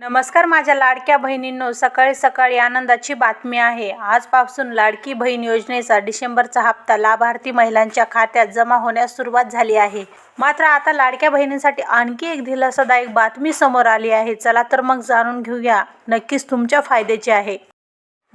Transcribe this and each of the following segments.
नमस्कार माझ्या लाडक्या बहिणींनो सकाळी सकाळी आनंदाची बातमी आहे. आजपासून लाडकी बहीण योजनेचा डिसेंबरचा हप्ता लाभार्थी महिलांच्या खात्यात जमा होण्यास सुरुवात झाली आहे. मात्र आता लाडक्या बहिणींसाठी आणखी एक दिलासादायक बातमी समोर आली आहे. चला तर मग जाणून घेऊया. नक्कीच तुमच्या फायद्याची आहे.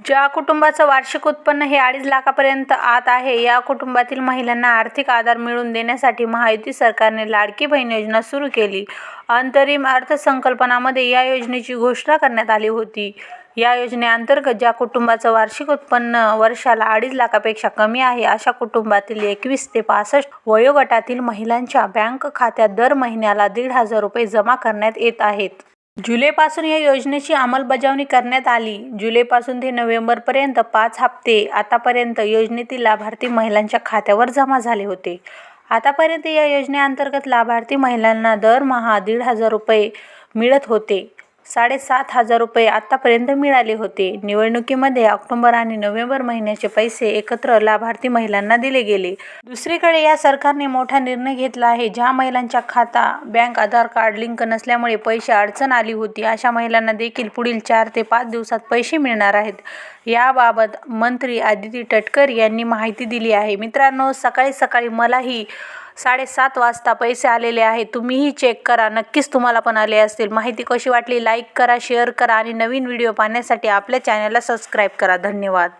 ज्या कुटुंबाचं वार्षिक उत्पन्न हे अडीच लाखापर्यंत आत आहे या कुटुंबातील महिलांना आर्थिक आधार मिळवून देण्यासाठी महायुती सरकारने लाडकी बहीण योजना सुरू केली. अंतरिम अर्थसंकल्पनामध्ये या योजनेची घोषणा करण्यात आली होती. या योजनेअंतर्गत ज्या कुटुंबाचं वार्षिक उत्पन्न वर्षाला अडीच लाखापेक्षा कमी आहे अशा कुटुंबातील एकवीस ते पासष्ट वयोगटातील महिलांच्या बँक खात्यात दर महिन्याला दीड हजार रुपये जमा करण्यात येत आहेत. जुलैपासून या योजनेची अंमलबजावणी करण्यात आली. जुलैपासून ते नोव्हेंबरपर्यंत पाच हप्ते आतापर्यंत योजनेतील लाभार्थी महिलांच्या खात्यावर जमा झाले होते. आतापर्यंत या योजनेअंतर्गत लाभार्थी महिलांना दरमहा दीड हजार रुपये मिळत होते. साडेसात हजार रुपये आत्तापर्यंत मिळाले होते. निवडणुकीमध्ये ऑक्टोबर आणि नोव्हेंबर महिन्याचे पैसे एकत्र लाभार्थी महिलांना दिले गेले. दुसरीकडे या सरकारने मोठा निर्णय घेतला आहे. ज्या महिलांच्या खाता बँक आधार कार्ड लिंक नसल्यामुळे पैसे अडचण आली होती अशा महिलांना देखील पुढील चार ते पाच दिवसात पैसे मिळणार आहेत. याबाबत मंत्री आदिती तटकर यांनी माहिती दिली आहे. मित्रांनो सकाळी सकाळी मलाही साडेसात वाजता पैसे आलेले आहेत. तुम्हीही चेक करा. नक्कीच तुम्हाला पण आले असतील. माहिती कशी वाटली? लाईक करा शेअर करा आणि नवीन व्हिडिओ पाहण्यासाठी आपल्या चॅनलला सबस्क्राईब करा. धन्यवाद.